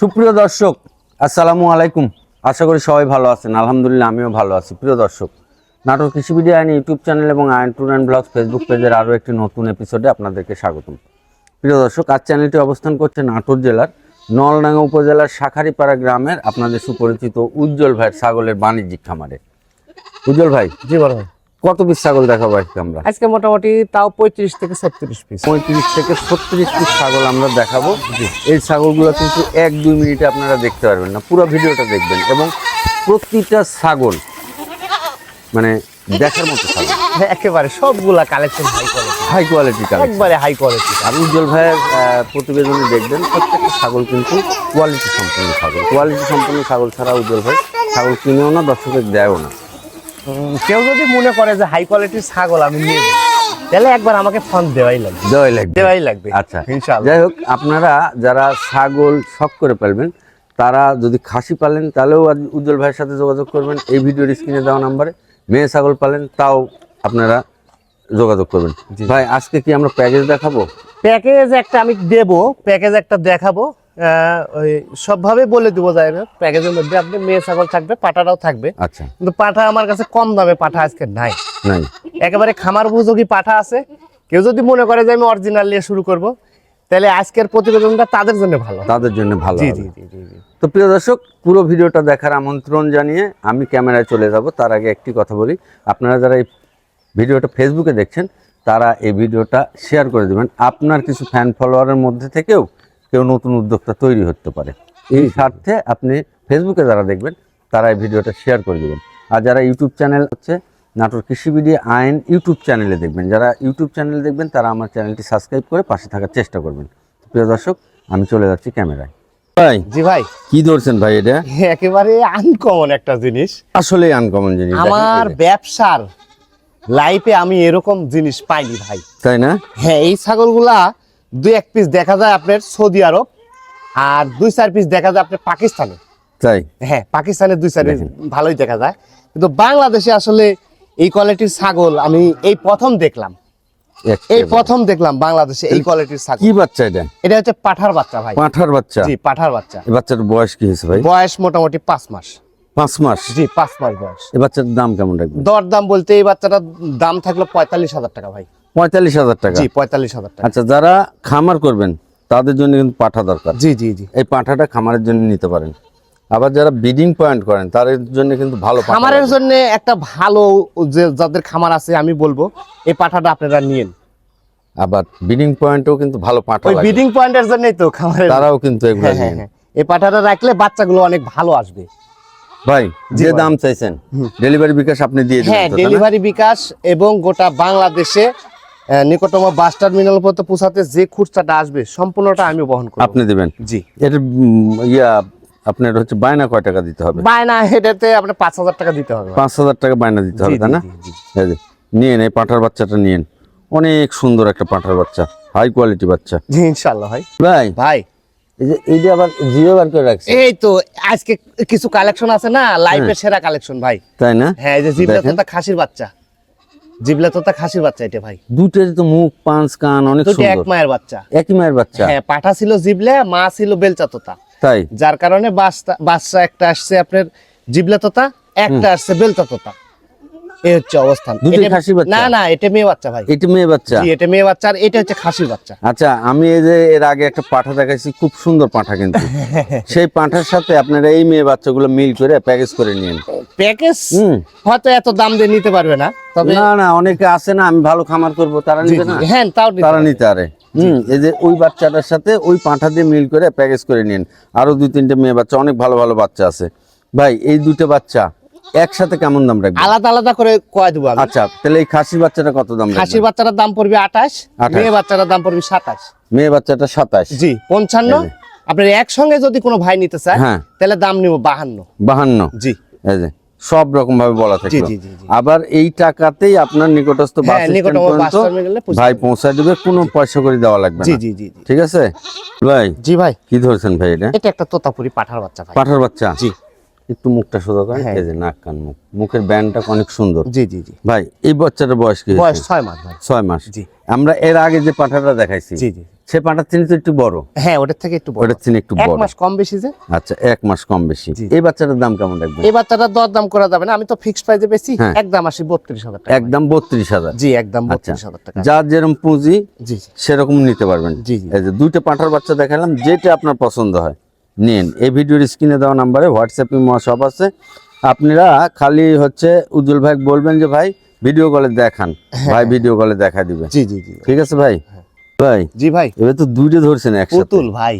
সুপ্রিয় দর্শক, আসসালামু আলাইকুম। আশা করি সবাই ভালো আছেন। আলহামদুলিল্লাহ, আমিও ভালো আছি। প্রিয় দর্শক নাটক কৃষিবিডি আইন ইউটিউব চ্যানেল এবং আইন ট্যুর অ্যান্ড ব্লগ ফেসবুক পেজের আরও একটি নতুন এপিসোডে আপনাদেরকে স্বাগতম। প্রিয় দর্শক, আজ চ্যানেলটি অবস্থান করছে নাটোর জেলার নলডাঙ্গা উপজেলার শাখারিপাড়া গ্রামের আপনাদের সুপরিচিত উজ্জ্বল ভাইয়ের ছাগলের বাণিজ্যিক খামারে। উজ্জ্বল ভাই। জি ভাই। কত পিস ছাগল দেখাবো আজকে আমরা? আজকে মোটামুটি তাও পঁয়ত্রিশ থেকে ছত্রিশ পিস পঁয়ত্রিশ থেকে ছত্রিশ পিস ছাগল আমরা দেখাবো। এই ছাগলগুলো কিন্তু এক দুই মিনিটে আপনারা দেখতে পারবেন না। পুরো ভিডিওটা দেখবেন এবং প্রতিটা ছাগল মানে দেখার মতো ছাগল। একেবারে সবগুলা collection high quality high quality একবারে হাই কোয়ালিটি আর উজ্জ্বল ভাইয়ের প্রতিবেদনে দেখবেন প্রত্যেকটা ছাগল কিন্তু কোয়ালিটি সম্পন্ন ছাগল। কোয়ালিটি সম্পন্ন ছাগল ছাড়া উজ্জ্বল ভাই ছাগল কিনেও না দর্শকের দেয়ও না। কেউ যদি মনে করে যে হাই কোয়ালিটির ছাগল আমি নিয়ে তাহলে একবার আমাকে ফোন দেওয়াই লাগবে। দেওয়াই লাগবে। দেওয়াই লাগবে আচ্ছা। ইনশাআল্লাহ। যাই হোক আপনারা যারা ছাগল শখ করে পালবেন তারা যদি খাসি পালেন তাহলেও আজ উজ্জ্বল ভাইয়ের সাথে যোগাযোগ করবেন। এই ভিডিওর স্ক্রিনে দেওয়া নাম্বারে মেয়ে ছাগল পালেন তাও আপনারা যোগাযোগ করবেন। ভাই আজকে কি আমরা প্যাকেজ দেখাবো? প্যাকেজ একটা আমি দেব প্যাকেজ একটা দেখাবো। ওই সবভাবে বলে দেবো যায় না প্যাকেজের মধ্যে আপনি মেয়ে ছাগল থাকবে পাঠাটাও থাকবে। আচ্ছা। কিন্তু পাঠা আমার কাছে কম দামে পাঠা আজকে নাই। নাই। একেবারে খামার উপযোগী পাঠা আছে। কেউ যদি মনে করে যে আমি অরিজিনাল নিয়ে শুরু করব তাহলে আজকের প্রতিবেদনটা তাদের জন্য ভালো। তাদের জন্য ভালো জি জি জি তো প্রিয় দর্শক পুরো ভিডিওটা দেখার আমন্ত্রণ জানিয়ে আমি ক্যামেরায় চলে যাব। তার আগে একটি কথা বলি। আপনারা যারা এই ভিডিওটা ফেসবুকে দেখছেন তারা এই ভিডিওটা শেয়ার করে দেবেন। আপনার কিছু ফ্যান ফলোয়ারের মধ্যে থেকেও কেউ নতুন উদ্যোক্তা তৈরি হতে পারে। এই স্বার্থে আপনি ফেসবুকে যারা দেখবেন তারা এই ভিডিওটা শেয়ার করে দেবেন। আর যারা ইউটিউব চ্যানেল হচ্ছে নাটোর কৃষিবিডি আইন ইউটিউব চ্যানেলে দেখবেন। যারা ইউটিউব চ্যানেলে দেখবেন তারা আমার চ্যানেলটি সাবস্ক্রাইব করে পাশে থাকার চেষ্টা করবেন। প্রিয় দর্শক আমি চলে যাচ্ছি ক্যামেরায়। ভাই। জি ভাই। কি ধরছেন ভাই এটা? একেবারে আনকমন একটা জিনিস। আসলে আনকমন জিনিস আমার ব্যবসার লাইফে আমি এরকম জিনিস পাইনি ভাই। তাই না? হ্যাঁ এই ছাগলগুলা দুই এক পিস দেখা যায় আপনার সৌদি আরব আর দুই চার পিস দেখা যায় আপনার পাকিস্তানে। তাই? হ্যাঁ পাকিস্তানের দুই চার পিস ভালোই দেখা যায়। কিন্তু বাংলাদেশে আসলে এই কোয়ালিটির ছাগল আমি এই প্রথম দেখলাম। এই প্রথম দেখলাম বাংলাদেশে এই কোয়ালিটির ছাগল। কি বাচ্চা এটা? এটা হচ্ছে পাঠার বাচ্চা ভাই। পাঠার বাচ্চা? জি পাঠার বাচ্চা। এই বাচ্চার বয়স কি হয়েছে ভাই? বয়স মোটামুটি পাঁচ মাস। পাঁচ মাস? জি পাঁচ মাস বয়স। এই বাচ্চার দাম কেমন রাখবেন? দর দাম বলতে এই বাচ্চাটার দাম থাকল পঁয়তাল্লিশ হাজার টাকা ভাই। পঁয়তাল্লিশ হাজার টাকা। জি পঁয়তাল্লিশ হাজার টাকা। আচ্ছা যারা খামার করবেন তাদের জন্য কিন্তু পাঠা দরকার। জি জি জি। এই পাঠাটা খামারের জন্য নিতে পারেন। আবার যারা বিডিং পয়েন্ট করেন তাদের জন্য কিন্তু ভালো খামারের জন্য একটা ভালো যে যাদের খামার আছে আমি বলব এই পাঠাটা আপনারা নিয়েন। আবার বিডিং পয়েন্টও কিন্তু ভালো পাঠা ওই ব্রিডিং পয়েন্টের জন্যই তো খামারের। তারাও কিন্তু এগুলো হ্যাঁ হ্যাঁ নিয়েন। হ্যাঁ। এই পাঠাটা রাখলে বাচ্চাগুলো অনেক ভালো আসবে। ভাই যে দাম চাইছেন ডেলিভারি বিকাশ আপনি দিয়ে দিবেন হ্যাঁ? ডেলিভারি বিকাশ এবং গোটা বাংলাদেশে নিকটতম বাস টার্মিনাল পর্যন্ত পৌঁছাতে যে খুচরাটা আসবে সম্পূর্ণটা আমি বহন করব। আপনি দিবেন? জি। এটা ইয়া আপনার হচ্ছে বায়না কয় টাকা দিতে হবে? বায়না হেডেতে আপনার পাঁচ হাজার টাকা দিতে হবে। পাঁচ হাজার টাকা বায়না দিতে হবে তাই না? জি, জি, জি। এই যে, নিয়েন এই পাঁঠার বাচ্চাটা নিয়েন। অনেক সুন্দর একটা পাঁঠার বাচ্চা হাই কোয়ালিটি বাচ্চা। জি ইনশাল্লাহ ভাই। ভাই ভাই। এই যে এই যে আবার জিও বার করে রাখছে এই তো আজকে কিছু কালেকশন আছে না লাইফের সেরা কালেকশন ভাই। তাই না? হ্যাঁ এই যে দেখেন। খাসির বাচ্চা। জিবলা তোতা খাসির বাচ্চা এটা ভাই। দুটোর তো মুখ পাঁচ কান অনেক সুন্দর এক মায়ের বাচ্চা। একই মায়ের বাচ্চা? হ্যাঁ পাঠা ছিল জিবলা মা ছিল বেলচা তোতা। তাই? যার কারণে বাচ্চা- বাচ্চা একটা আসছে আপনার জিবলা তোতা একটা আসছে বেলচা তোতা। এই হচ্ছে অবস্থান। দুটোই এটা- বাচ্চা? না না এটা মেয়ে বাচ্চা ভাই। এটা মেয়ে বাচ্চা? জি এটা মেয়ে বাচ্চা আর এটা হচ্ছে খাসির বাচ্চা। আচ্ছা আমি এই যে এর আগে একটা পাঠা দেখাইছি খুব সুন্দর পাঠা কিন্তু। সেই পাঠার সাথে আপনারা এই মেয়ে বাচ্চাগুলো মিল করে প্যাকেজ করে নিন প্যাকেজ? হয়তো এত দাম দিয়ে নিতে পারবে না তবে না না অনেকে আছে না আমি ভালো খামার করব তারা নিবে না? হ্যাঁ তাও তারা নিতে পারে। হুম এই যে ওই বাচ্চাটার সাথে ওই পাঁঠা দিয়ে মিল করে প্যাকেজ করে নিন আরও দুই তিনটে মেয়ে বাচ্চা অনেক ভালো ভালো বাচ্চা আছে। ভাই এই দুটো বাচ্চা একসাথে কেমন দাম রাখবেন? আলাদা আলাদা করে কয় দেবো আমি? আচ্ছা তাহলে এই খাসির বাচ্চাটা কত দাম খাসির বাচ্চাটার দাম পড়বে আঠাশ 28 মেয়ে বাচ্চাটার দাম পড়বে সাতাশ। মেয়ে বাচ্চাটা সাতাশ। জি পঞ্চান্ন। এই যে। আপনার একসঙ্গে যদি কোনো ভাই নিতে চায় হ্যাঁ। তাহলে দাম নিব বাহান্ন। বাহান্ন। জি। এই যে সব রকম ভাবে বলা জি। আবার এই টাকাতেই আপনার নিকটস্থ বাস হ্যাঁ, পৌঁছে ভাই পৌঁছায় দেবে কোনো পয়সা করে দেওয়া লাগবে জি জি জি। ঠিক আছে? ভাই জি ভাই। কি ধরছেন ভাই এটা? এটা একটা তোতাপুরি পাঠার বাচ্চা ভাই। পাঠার বাচ্চা? জি। একটু মুখটা সোজা করেন হ্যাঁ। এই যে নাক কান মুখ। মুখের ব্যান্ডটা অনেক সুন্দর। জি জি জি। ভাই এই বাচ্চাটার বয়স কি বয়স? ছয় মাস ভাই। ছয় মাস। জি। আমরা এর আগে যে পাঠাটা দেখাইছি জি জি। সে পাঠার চিনি তো একটু বড়। হ্যাঁ ওটার থেকে একটু বড়। ওটার চিনি একটু এক মাস কম বেশি যে? আচ্ছা এক মাস কম বেশি। এই বাচ্চাটার দাম কেমন রাখবেন? এই বাচ্চাটা দর দাম করা যাবে না। আমি তো ফিক্সড প্রাইসে বেশি। একদম আসি বত্রিশ হাজার টাকা। একদম বত্রিশ হাজার। জি একদম আচ্ছা। বত্রিশ হাজার টাকা। যার যেরকম পুঁজি জি। সেরকম নিতে পারবেন। জি, জি। এই যে দুইটা পাঁঠার বাচ্চা দেখালাম যেটা আপনার পছন্দ হয়। নিন। এই ভিডিওর স্ক্রিনে দেওয়া নাম্বারে হোয়াটসঅ্যাপ সব আছে। আপনারা খালি হচ্ছে উজ্জ্বল ভাই বলবেন যে ভাই ভিডিও কলে দেখান। ভাই ভিডিও কলে দেখা দিবে। জি জি জি। ঠিক আছে ভাই? ভাই জি ভাই। এবার তো দুইটা ধরছেন একসাথে। পুতুল ভাই।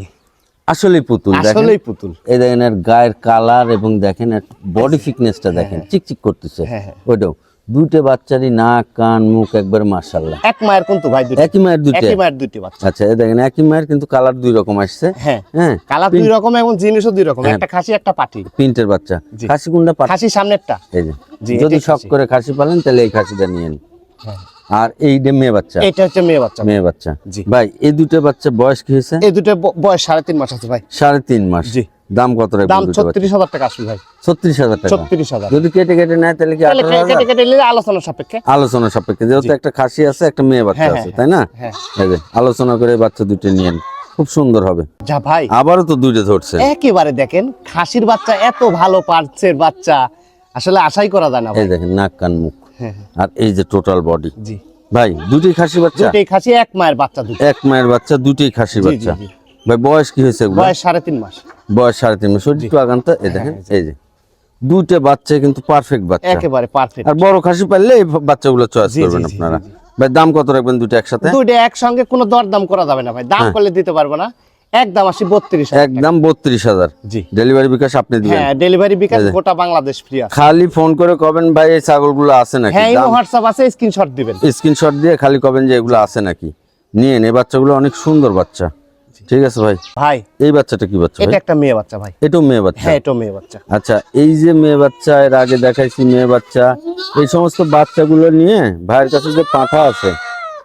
আসলেই পুতুল আসলেই পুতুল। এই দেখেন এর গায়ের কালার এবং দেখেন এর বডি ফিটনেসটা দেখেন। চিকচিক করতেছে। হ্যাঁ, হ্যাঁ। ওইটাও। দুইটা বাচ্চারই নাক কান মুখ একবার মাশাল্লাহ এক মায়ের কিন্তু ভাই দুটো একই মায়ের দুইটা? একই মায়ের দুটি বাচ্চা। আচ্ছা এই দেখেন একই মায়ের কিন্তু কালার দুই রকম আসছে। হ্যাঁ হ্যাঁ কালার দুই রকম এবং জিনিসও দুই রকম। একটা খাসি একটা পাটি। প্রিন্টের বাচ্চা। খাসি কোনটা পাচ্ছেন খাসি সামনেরটা। এই যে। জি, যদি শখ করে খাসি পালেন তাহলে এই খাসিটা নিয়ে নিন। হ্যাঁ। আর এই যে মেয়ে বাচ্চা। এটা হচ্ছে মেয়ে বাচ্চা। মেয়ে বাচ্চা। জি। ভাই এই দুটো বাচ্চা বয়স কি হয়েছে? এই দুটো বয়স সাড়ে তিন মাস আছে ভাই। সাড়ে তিন মাস। জি। দাম কত দাম রাখবেন বাচ্চা? ছত্রিশ হাজার টাকা আসবে ভাই। ছত্রিশ হাজার টাকা। ছত্রিশ হাজার। যদি কেটে কেটে নেয় তাহলে কি তাহলে আঠারো কে- হাজার? কেটে কেটে নিলে আলোচনা সাপেক্ষে। আলোচনা সাপেক্ষে যেহেতু একটা খাসি আছে একটা মেয়ে বাচ্চা হ্যাঁ, আছে হ্যাঁ, তাই না? হ্যাঁ এই যে আলোচনা করে বাচ্চা দুটো নিয়েন খুব সুন্দর হবে। যা ভাই। আবারও তো দুইটা ধরছে। একেবারে দেখেন খাসির বাচ্চা এত ভালো পার্সের বাচ্চা আসলে আশাই করা যায় না ভাই। এই দেখেন নাক কান মুখ। হ্যাঁ, আর এই যে টোটাল বডি জি। ভাই দুটি খাসি বাচ্চা? দুটোই খাসি এক মায়ের বাচ্চা দুটো। এক মায়ের বাচ্চা দুটোই খাসি জি, বাচ্চা। জি। ভাই বয়স কি হয়েছে বয়স সাড়ে তিন মাস। বয়স সাড়ে তিন মাস। একটু আগান তো এই দেখেন এই যে। দুইটা বাচ্চা কিন্তু পারফেক্ট বাচ্চা। একেবারে পারফেক্ট আর বড় খাসি পারলে এই বাচ্চাগুলো চয়েস করবেন আপনারা। ভাই দাম কত রাখবেন দুটো একসাথে? দুইটা একসঙ্গে কোনো দরদাম করা যাবে না ভাই। দাম হ্যাঁ। করলে দিতে পারব না। একদম আসি বত্রিশ। একদম বত্রিশ হাজার। জি। ডেলিভারি বিকাশ আপনি দিবেন। হ্যাঁ ডেলিভারি বিকাশ গোটা বাংলাদেশ ফ্রি আছে। খালি ফোন করে কবেন ভাই এই ছাগলগুলো আছে নাকি? হ্যাঁ ইমো হোয়াটসঅ্যাপ আছে স্ক্রিনশট দিবেন। স্ক্রিনশট দিয়ে খালি কবেন যে এগুলো আছে নাকি? নিয়ে এই বাচ্চাগুলো অনেক সুন্দর বাচ্চা। ঠিক আছে ভাই। ভাই। এই বাচ্চাটা কি বাচ্চা এটা একটা মেয়ে বাচ্চা ভাই। এটাও মেয়ে বাচ্চা? হ্যাঁ এটাও মেয়ে বাচ্চা। আচ্ছা এই যে মেয়ে বাচ্চা এর আগে দেখাইছি মেয়ে বাচ্চা এই সমস্ত বাচ্চাগুলো নিয়ে ভাইয়ের কাছে যে পাঁঠা আছে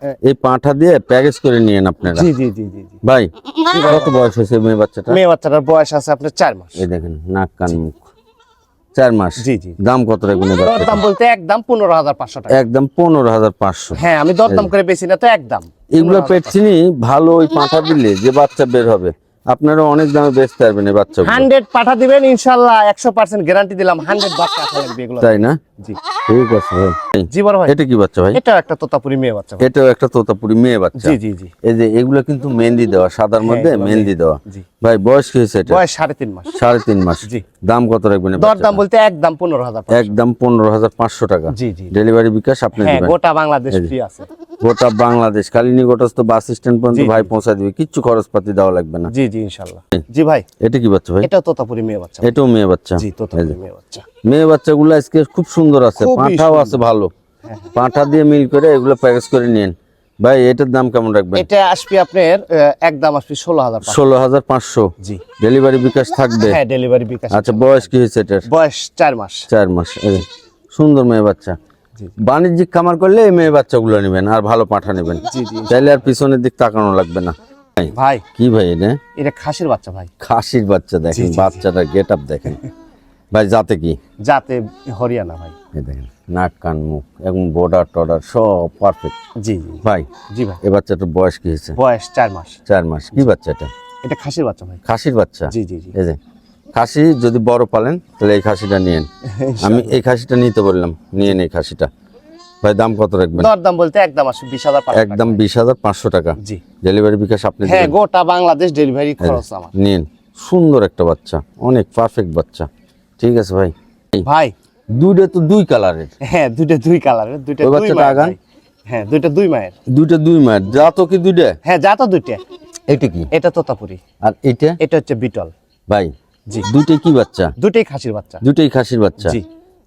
হ্যাঁ। এই পাঁঠা দিয়ে প্যাকেজ করে নিয়েন আপনারা। জি জি জি জি জি। ভাই কত বয়স হয়েছে মেয়ে বাচ্চাটা? মেয়ে বাচ্চাটার বয়স আছে আপনার চার মাস। এই দেখেন নাক কান মুখ। চার মাস? জি জি। দাম কত রাখবেন দরদাম? বলতে একদম পনেরো হাজার পাঁচশো টাকা। একদম পনেরো হাজার পাঁচশো। হ্যাঁ আমি দর দাম করে বেশি না তো একদম। এগুলো পেটচিনি ভালো ওই পাঁঠা দিলে যে বাচ্চা বের হবে। আপনারা অনেক দামে বেচতে পারবেন এই বাচ্চাগুলো। হান্ড্রেড পাঠা দিবেন একশো পার্সেন্ট গ্যারান্টি দিলাম হান্ড্রেড বাচ্চা আসা এগুলো। তাই না? জি। ঠিক আছে ভাই। জি বড় ভাই। এটা কি বাচ্চা ভাই? এটাও একটা তোতাপুরি মেয়ে বাচ্চা। এটাও একটা তোতাপুরি মেয়ে বাচ্চা। জি জি জি। এই যে এগুলো কিন্তু মেহেন্দি দেওয়া সাদার মধ্যে এগুলো মেহেন্দি দেওয়া। জি। ভাই বয়স কি হয়েছে এটা? বয়স সাড়ে তিন মাস। সাড়ে তিন মাস। জি। দাম কত রাখবেন দরদাম বাচ্চাটার? বলতে একদম পনেরো হাজার একদম পনেরো হাজার পাঁচশো টাকা। জি জি। ডেলিভারি বিকাশ আপনি হ্যাঁ গোটা বাংলাদেশ ফ্রি আছে। গোটা বাংলাদেশ খালি নিকটস্থ বাস স্ট্যান্ড পর্যন্ত ভাই। পৌঁছা দিবে। কিচ্ছু খরচপাতি দেওয়া লাগবে না। জি জি ইনশাল্লাহ। জি। ভাই। এটা কি বাচ্চা ভাই? এটাও তোতাপুরি মেয়ে বাচ্চা। এটাও মেয়ে বাচ্চা। জি তোতাপুরি মেয়ে বাচ্চা। মেয়ে বাচ্চাগুলো আজকে খুব সুন্দর আছে। পাঁঠাও আছে ভালো। পাঁঠা দিয়ে মিল করে এগুলো প্যাকেজ করে নিন ভাই এটার দাম কেমন রাখবেন? এটা আসবে আপনার আহ, একদম আসবে ষোলো হাজার। ষোলো হাজার পাঁচশো। জি। ডেলিভারি বিকাশ থাকবে? হ্যাঁ ডেলিভারি বিকাশ আচ্ছা বয়স কি হয়েছে এটার? বয়স চার মাস। চার মাস। সুন্দর মেয়ে বাচ্চা। বাণিজ্যিক খামার করলে এই মেয়ে বাচ্চাগুলো নেবেন আর ভালো পাঠা নেবেন। জি আর পিছনের দিক তাকানো লাগবে না। ভাই, কি ভাই এটা? এটা খাসির বাচ্চা ভাই। খাসির বাচ্চা দেখেন বাচ্চাটার গেট আপ দেখেন। ভাই যাতে কি? যাতে হরিয়ানা ভাই। দেখেন নাক কান মুখ এবং বর্ডার টর্ডার সব পারফেক্ট জি জি। ভাই জি ভাই। এই বাচ্চাটার বয়স কি হয়েছে? বয়স চার মাস। চার মাস। কি বাচ্চাটা? এটা খাসির বাচ্চা ভাই। খাসির বাচ্চা? জি জি জি। এই যে খাসি যদি বড় পালেন তাহলে এই খাসিটা নিয়েন। আমি এই খাসিটা নিতে বললাম নিয়েন এই খাসিটা। ভাই দাম কত রাখবেন? দরদাম বলতে একদম আসবে বিশ হাজার একদম বিশ হাজার পাঁচশো টাকা। জি। ডেলিভারি বিকাশ আপনি হ্যাঁ গোটা বাংলাদেশ ডেলিভারি খরচ আমার। নিন সুন্দর একটা বাচ্চা অনেক পারফেক্ট বাচ্চা। ঠিক আছে ভাই? ভাই। দুইটা তো দুই কালারের হ্যাঁ দুইটা দুই কালারের দুইটা ওই দুই বাচ্চাটা আগান। হ্যাঁ দুইটা দুই মায়ের। দুইটা দুই মায়ের। যা তো কি দুইটা? হ্যাঁ যা তো দুইটা। এটা কি? এটা তোতাপুরি। আর এটা? এটা হচ্ছে বিটল। ভাই জি দুইটাই কি বাচ্চা? দুইটাই খাসির বাচ্চা। দুইটাই খাসির বাচ্চা? জি।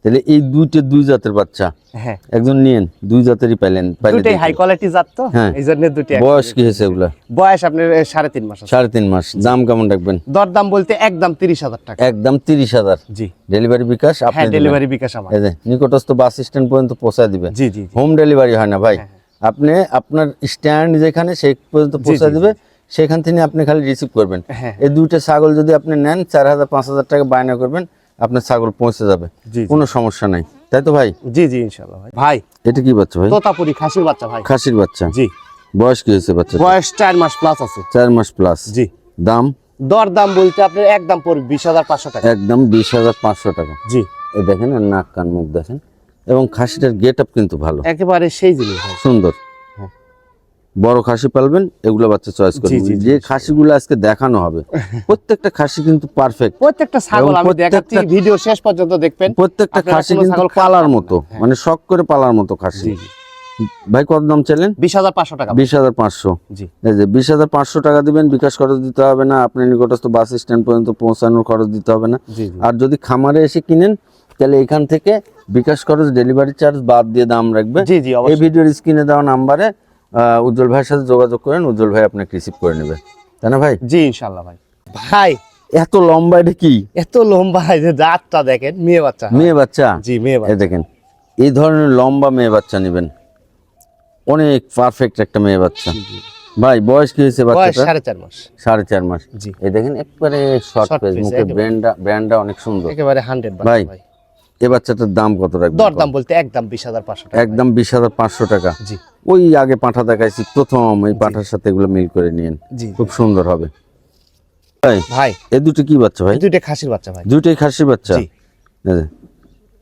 তাহলে এই দুইটা দুই জাতের বাচ্চা? হ্যাঁ। একজন নিয়েন দুই জাতেরই পাইলেন দুইটাই হাই কোয়ালিটি জাত তো হ্যাঁ। এই জন্য দুইটা বয়স কি হয়েছে এগুলা বয়স আপনার সাড়ে তিন মাস সাড়ে তিন মাস। দাম কেমন রাখবেন? দরদাম বলতে একদম তিরিশ হাজার টাকা। একদম তিরিশ হাজার। জি। ডেলিভারি বিকাশ আপনি হ্যাঁ ডেলিভারি বিকাশ আমার। নিকটস্থ বাস স্ট্যান্ড পর্যন্ত পৌঁছায় দিবে জি জি হোম ডেলিভারি হয় না ভাই। হ্যাঁ, আপনি আপনার স্ট্যান্ড যেখানে সেই পর্যন্ত পৌঁছে জি, দিবে। সেখান থেকে আপনি খালি রিসিভ করবেন। হ্যাঁ। এই দুইটা ছাগল যদি আপনি নেন চার হাজার পাঁচ হাজার টাকা বায়না করবেন আপনার ছাগল পৌঁছে যাবে। কোনো সমস্যা নাই। তাই তো ভাই? জি জি ইনশাল্লাহ ভাই। ভাই এটা কি বাচ্চা ভাই? তোতাপুরি খাসির বাচ্চা ভাই। খাসির বাচ্চা। জি। বয়স কি হয়েছে বাচ্চা বয়স চার মাস প্লাস আছে। চার মাস প্লাস জি। দাম? দর দাম বলতে আপনার একদম পড়বে বিশ হাজার পাঁচশো টাকা। একদম বিশ হাজার পাঁচশো টাকা। জি। এই দেখেন নাক কান মুখ দেখেন। এবং খাসিটার গেট আপ কিন্তু ভালো। একেবারে সেই জিনিস সুন্দর। বড় খাসি পালবেন এগুলো বাচ্চা চয়েস করবেন। যে খাসিগুলো আজকে দেখানো হবে প্রত্যেকটা খাসি কিন্তু পারফেক্ট প্রত্যেকটা ছাগল আমি দেখাচ্ছি ভিডিও শেষ পর্যন্ত দেখবেন। প্রত্যেকটা খাসি কিন্তু পালার মতো হ্যাঁ। মানে শখ করে পালার মতো খাসি। ভাই কত দাম চাইলেন? বিশ হাজার পাঁচশো টাকা। বিশ হাজার পাঁচশো। জি। এই যে বিশ হাজার পাঁচশো টাকা দিবেন বিকাশ খরচ দিতে হবে না আপনার নিকটস্থ বাস স্ট্যান্ড পর্যন্ত পৌঁছানোর খরচ দিতে হবে না। আর যদি খামারে এসে কিনেন তাহলে এখান থেকে বিকাশ খরচ ডেলিভারি চার্জ বাদ দিয়ে দাম রাখবে। জি জি এই ভিডিওর স্ক্রিনে দেওয়া নাম্বারে উজ্জ্বল ভাইয়ের সাথে যোগাযোগ করেন উজ্জ্বল ভাই আপনাকে রিসিভ করে নেবে। তাই না ভাই? জি ইনশাল্লাহ ভাই। ভাই! এত লম্বা এটা কি? এত লম্বা এই যে দাঁতটা দেখেন মেয়ে বাচ্চা মেয়ে বাচ্চা? জি মেয়ে বাচ্চা। দেখেন এই ধরনের লম্বা মেয়ে বাচ্চা নেবেন। অনেক পারফেক্ট একটা মেয়ে বাচ্চা। ভাই বয়স কি হয়েছে বাচ্চাটা সাড়ে চার মাস। সাড়ে চার মাস। জি। এই দেখেন একবারে শর্ট পেজ মুখে ব্র্যান্ডটা অনেক সুন্দর। একেবারে হান্ড্রেড ভাই, এই বাচ্চাটার দাম কত রাখবেন? দর দাম বলতে একদম বিশ হাজার পাঁচশো টাকা। একদম বিশ হাজার পাঁচশো টাকা। জি। ওই আগে পাঁঠা দেখাইছি প্রথম এই পাঁঠার সাথে এগুলো মিল করে নিয়েন। জি। খুব সুন্দর হবে। ভাই ভাই। এ দুটো কি বাচ্চা ভাই? দুইটা খাসির বাচ্চা ভাই। দুইটাই খাসির বাচ্চা।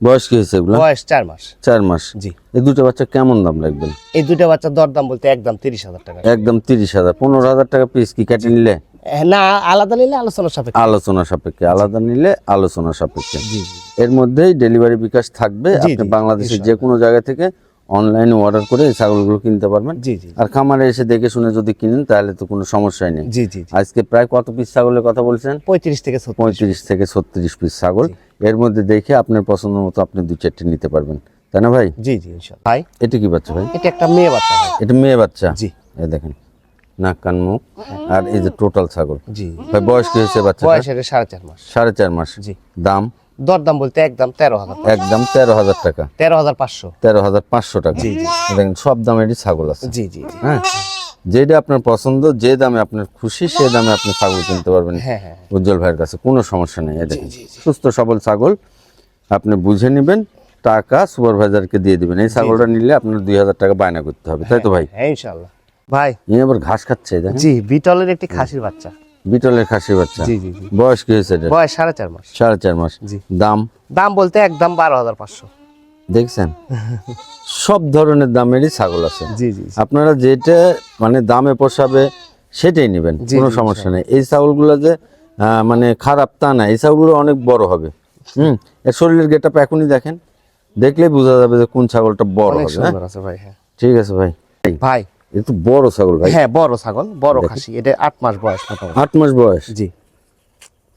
বয়স কি হয়েছে এগুলো? বয়স চার মাস। চার মাস। জি। এই দুটো বাচ্চা কেমন দাম রাখবেন? এই দুইটা বাচ্চার দর দাম বলতে একদম তিরিশ হাজার টাকা। একদম তিরিশ হাজার। পনেরো হাজার টাকা পিস কি কেটে নিলে? এ, না আলাদা নিলে আলোচনা সাপেক্ষে। আলোচনা সাপেক্ষে আলাদা নিলে আলোচনা সাপেক্ষে। জি জি। এর মধ্যেই ডেলিভারি বিকাশ থাকবে। আপনি বাংলাদেশের যে কোনো জায়গা থেকে অনলাইনে অর্ডার করে এই ছাগলগুলো কিনতে পারবেন। আর খামারে এসে দেখে শুনে যদি কিনেন তাহলে তো কোনো সমস্যাই নেই। জি জি জি। আজকে প্রায় কত পিস ছাগলের কথা বলছেন? পঁয়ত্রিশ থেকে পঁয়ত্রিশ থেকে ছত্রিশ পিস ছাগল। এর মধ্যে দেখে আপনার পছন্দ মতো আপনি দু চারটে নিতে পারবেন। তাই না ভাই? জি জি ভাই? এটা কি বাচ্চা ভাই? এটা একটা মেয়ে বাচ্চা এটা মেয়ে বাচ্চা? জি। এই দেখেন নাক কান মুখ। আর এই যে টোটাল ছাগল। জি। ভাই বয়স কি হয়েছে বাচ্চা বয়স এটা সাড়ে চার মাস। সাড়ে চার মাস। জি। দাম? দর দাম বলতে একদম তেরো হাজার একদম তেরো হাজার টাকা। তেরো হাজার পাঁচশো। তেরো হাজার পাঁচশো টাকা। জি, জি। দেখেন সব দামেরই ছাগল আছে। জি জি জি। হ্যাঁ? যেটা আপনার পছন্দ যে দামে আপনার খুশি সে দামে আপনি ছাগল কিনতে পারবেন। হ্যাঁ হ্যাঁ। উজ্জ্বল ভাইয়ের কাছে কোনো সমস্যা নেই দেখেন। সুস্থ সবল ছাগল। আপনি বুঝে নেবেন টাকা সুপারভাইজারকে দিয়ে দিবেন। এই ছাগলটা নিলে আপনার দুই হাজার টাকা বায়না করতে হবে তাই তো ভাই? হ্যাঁ ইনশাল্লাহ। ভাই। ইনি আবার ঘাস খাচ্ছে জি বিটলের একটি খাসির বাচ্চা। বিটলের খাসি বাচ্চা। জি জি জি। বয়স কি হয়েছে এটা? বয়স সাড়ে চার মাস। সাড়ে চার মাস। জি। দাম? দাম বলতে একদম বারো হাজার পাঁচশো। দেখছেন? সব ধরনের দামেরই ছাগল আছে। জি জি আপনারা যেটা মানে দামে পোষাবে সেটাই নেবেন। কোনো সমস্যা নেই। এই ছাগলগুলো যে মানে খারাপ তা না। এই ছাগলগুলো অনেক বড় হবে। হুম? এর শরীরের গেট আপ এখনই দেখেন। দেখলেই বোঝা যাবে যে কোন ছাগলটা বড় হবে হ্যাঁ? হ্যাঁ। ঠিক আছে ভাই। ভাই এ তো বড় ছাগল ভাই। হ্যাঁ বড় ছাগল বড় খাসি। এটা আট মাস বয়স মোটামুটি। আট মাস বয়স? জি।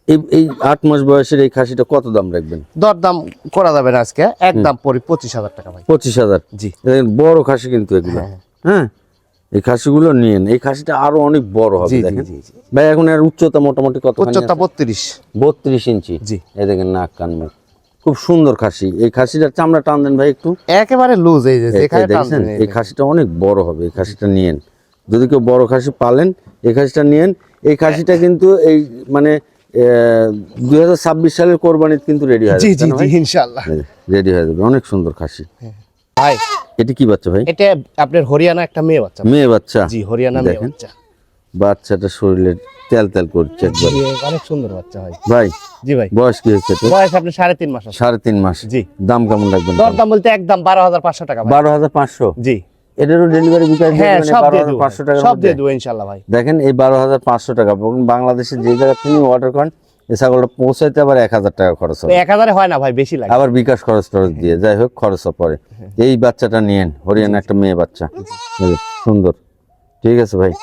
এই এই আট মাস বয়সের এই খাসিটা কত দাম রাখবেন? দর দাম করা যাবে না আজকে। একদম পরি পঁচিশ হাজার টাকা ভাই। পঁচিশ হাজার? জি। দেখেন, বড় খাসি কিন্তু এগুলো। হ্যাঁ। হ্যাঁ। এই খাসিগুলো নিয়েন। এই খাসিটা আরও অনেক বড় হবে দেখেন। ভাই এখন এর উচ্চতা মোটামুটি কত উচ্চতা বত্রিশ। বত্রিশ ইঞ্চি। জি। এই দেখেন নাক কান মুখ। খুব সুন্দর খাসি। এই খাসিটার চামড়া টান দেন ভাই একটু। একেবারে লুজ এই যে দেখছেন এই খাসিটা অনেক বড় হবে এই খাসিটা নিয়েন। যদি কেউ বড় খাসি পালেন এই খাসিটা নিয়েন। এই খাসিটা কিন্তু এই মানে দুই হাজার ছাব্বিশ সালের কোরবানিতে কিন্তু রেডি হয়ে যাবে ইনশাল্লাহ রেডি হয়ে যাবে অনেক সুন্দর খাসি। ভাই এটা কি বাচ্চা ভাই? এটা আপনার হরিয়ানা একটা মেয়ে বাচ্চা। মেয়ে বাচ্চা? জি হরিয়ানা মেয়ে দেখেন। বাচ্চা। বাচ্চাটা শরীরে তেল তেল করছে অনেক সুন্দর বাচ্চা ভাই ভাই জি ভাই। বয়স কি হচ্ছে বয়স আপনার সাড়ে তিন মাস সাড়ে তিন মাস। জি। দাম কেমন রাখবেন? দর দাম বলতে একদম বারো হাজার পাঁচশো টাকা বারো হাজার পাঁচশো? জি। এটারও ডেলিভারি বিকাশ হ্যাঁ সব দিয়ে দেবো। পাঁচশো টাকার সব দিয়ে দেবো ইনশাল্লাহ ভাই। দেখেন এই বারো হাজার পাঁচশো টাকা বাংলাদেশের যে জায়গা থেকে অর্ডার করেন এই ছাগলটা পৌঁছাইতে আবার এক হাজার টাকা খরচ হবে। এক হাজারে হয় না ভাই বেশি লাগে। আবার বিকাশ খরচ টরচ দিয়ে যাই হোক খরচ পরে। এই বাচ্চাটা নিয়েন হরিয়ানা একটা মেয়ে বাচ্চা। সুন্দর। ঠিক আছে ভাই।